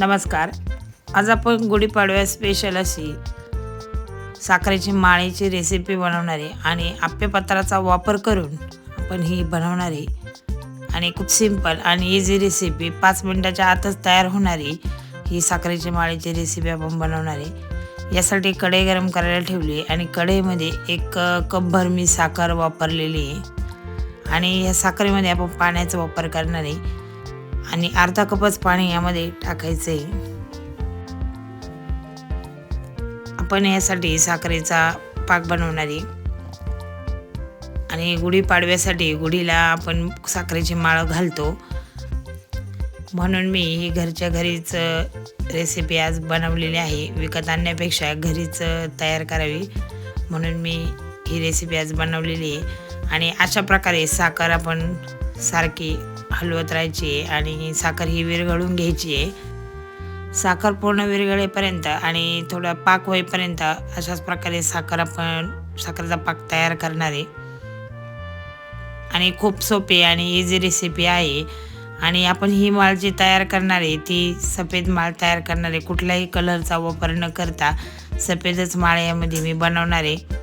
नमस्कार. आज आपण गुढीपाडव्या स्पेशल अशी साखरेची माळीची रेसिपी बनवणारे आणि आप्यपत्राचा वापर करून आपण ही बनवणारी आणि खूप सिंपल आणि इझी रेसिपी पाच मिनटाच्या आतच तयार होणारी ही साखरेची माळीची रेसिपी आपण बनवणारे यासाठी कढई गरम करायला ठेवली आहे आणि कढईमध्ये एक कपभर मी साखर वापरलेली आहे. आणि या साखरेमध्ये आपण पाण्याचा वापर करणार आहे. आणि अर्धा कपच पाणी यामध्ये टाकायचं आहे आपण यासाठी साखरेचा पाक बनवणार आहे. आणि गुढीपाडव्यासाठी गुढीला आपण साखरेची माळ घालतो. म्हणून मी ही घरच्या घरीच रेसिपी आज बनवलेली आहे. विकत आणण्यापेक्षा घरीच तयार करावी. म्हणून मी ही रेसिपी आज बनवलेली आहे. आणि अशा प्रकारे साखर आपण सारखी हलवत राहायची आहे आणि साखर ही विरघळून घ्यायची आहे. साखर पूर्ण विरघळेपर्यंत आणि थोडा पाक होईपर्यंत अशाच प्रकारे साखर आपण साखरेचा पाक तयार करणार आहे. आणि खूप सोपी आणि इझी रेसिपी आहे. आणि आपण ही माळ जी तयार करणार आहे ती सफेद माळ तयार करणार आहे. कुठल्याही कलरचा वापर न करता सफेदच माळ यामध्ये मी बनवणार आहे.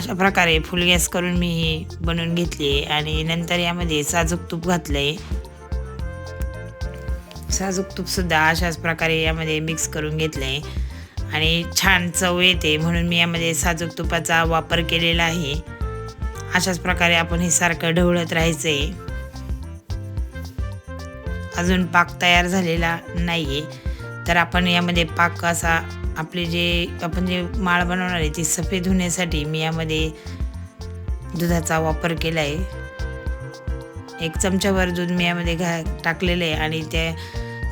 अशा प्रकारे फुल गॅस करून मी ही बनवून घेतली आहे आणि नंतर यामध्ये साजूक तूप घातलं आहे साजूक तूपसुद्धा अशाच प्रकारे यामध्ये मिक्स करून घेतलं आहे आणि छान चव येते म्हणून मी यामध्ये साजूक तुपाचा वापर केलेला आहे. अशाच प्रकारे आपण हे सारखं ढवळत राहायचं आहे अजून पाक तयार झालेला नाही आहे तर आपण यामध्ये पाक असा आपले जे आपण जे माळ बनवणार आहे ती सफेद होण्यासाठी मी यामध्ये दुधाचा वापर केला आहे एक चमचाभर दूध मी यामध्ये घा टाकलेलं आहे आणि त्या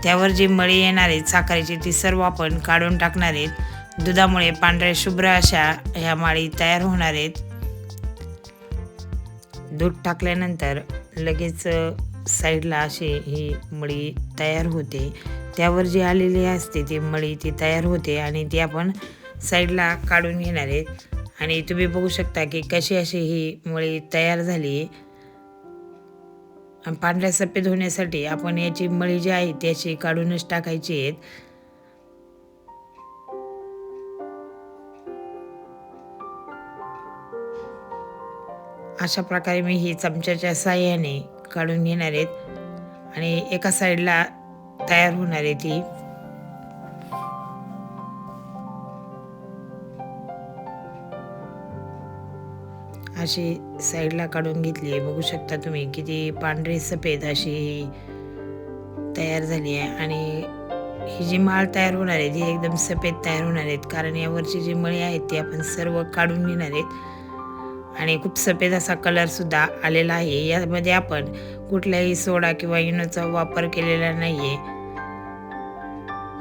त्यावर जे मळी येणार आहेत साखरेची ती सर्व आपण काढून टाकणार आहेत. दुधामुळे पांढऱ्या शुभ्र अशा ह्या माळी तयार होणार आहेत. दूध टाकल्यानंतर लगेच साईडला अशी ही मळी तयार होते. त्यावर जी आलेली असते ती मळी ती तयार होते आणि ती आपण साईडला काढून घेणार आहेत आणि तुम्ही बघू शकता की कशी अशी ही मळी तयार झाली आणि पांढऱ्या सफेद होण्यासाठी आपण याची मळी जी आहे ती अशी काढूनच टाकायची आहेत. अशा प्रकारे मी ही चमच्याच्या साह्याने काढून घेणार आहेत. आणि एका साईडला तयार होणार आहे ती अशी साईडला काढून घेतली आहे. बघू शकता तुम्ही किती पांढरी सफेद अशी तयार झाली आहे. आणि ही जी माळ तयार होणार आहे ती एकदम सफेद तयार होणार आहेत. कारण यावरची जी मळी आहेत ती आपण सर्व काढून घेणार आहेत. आणि खूप सफेद असा कलरसुद्धा आलेला आहे. यामध्ये आपण कुठलाही सोडा किंवा इनोचा वापर केलेला नाही आहे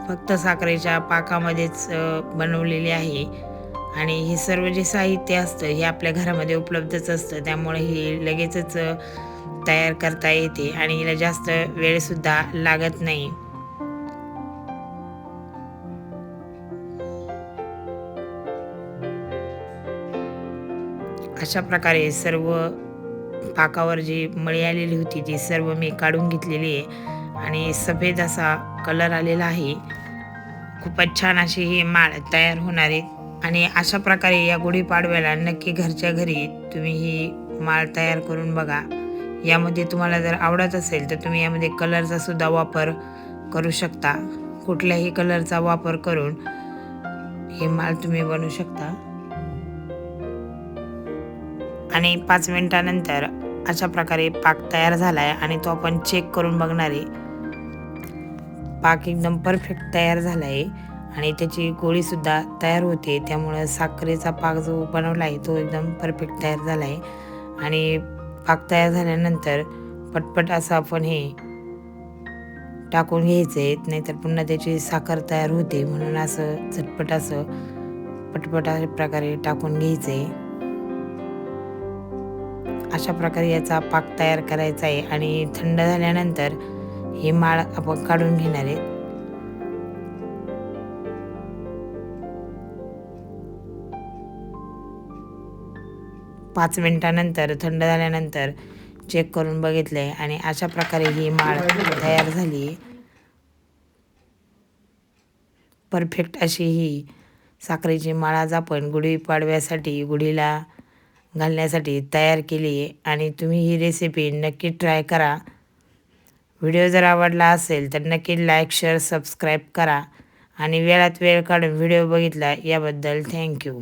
फक्त साखरेच्या पाकामध्येच बनवलेली आहे. आणि हे सर्व जे साहित्य असतं हे आपल्या घरामध्ये उपलब्धच असतं. त्यामुळे हे लगेचच तयार करता येते आणि हिला जास्त वेळसुद्धा लागत नाही. अशा प्रकारे सर्व पाकावर जी मळी आलेली होती ती सर्व मी काढून घेतलेली आहे. आणि सफेद असा कलर आलेला आहे. खूपच छान अशी ही माळ तयार होणार आहे. आणि अशा प्रकारे या गुढीपाडव्याला नक्की घरच्या घरी तुम्ही ही माळ तयार करून बघा. यामध्ये तुम्हाला जर आवडत असेल तर तुम्ही यामध्ये कलरचा सुद्धा वापर करू शकता. कुठल्याही कलरचा वापर करून हे माळ तुम्ही बनवू शकता. आणि पाच मिनिटानंतर अशा प्रकारे पाक तयार झाला आहे आणि तो आपण चेक करून बघणार आहे. पाक एकदम परफेक्ट तयार झाला आहे आणि त्याची गोळीसुद्धा तयार होते. त्यामुळं साखरेचा पाक जो बनवला आहे तो एकदम परफेक्ट तयार झाला आहे आणि पाक तयार झाल्यानंतर पटपट असं आपण हे टाकून घ्यायचं आहे नाहीतर पुन्हा त्याची साखर तयार होते. म्हणून असं झटपट असं पटपट अशा प्रकारे टाकून घ्यायचं आहे अशा प्रकारे याचा पाक तयार करायचा आहे आणि थंड झाल्यानंतर ही माळ आपण काढून घेणार आहे पाच मिनटानंतर थंड झाल्यानंतर चेक करून बघितले आणि अशा प्रकारे ही माळ तयार झाली. परफेक्ट अशी ही साखरेची माळ आज आपण गुढीपाडव्यासाठी गुढीला घालण्यासाठी तयार केली आहे. आणि तुम्ही ही रेसिपी नक्की ट्राय करा. व्हिडिओ जर आवडला असेल तर नक्की लाईक शेअर सबस्क्राईब करा आणि वेळात वेळ काढून व्हिडिओ बघितला याबद्दल थँक्यू.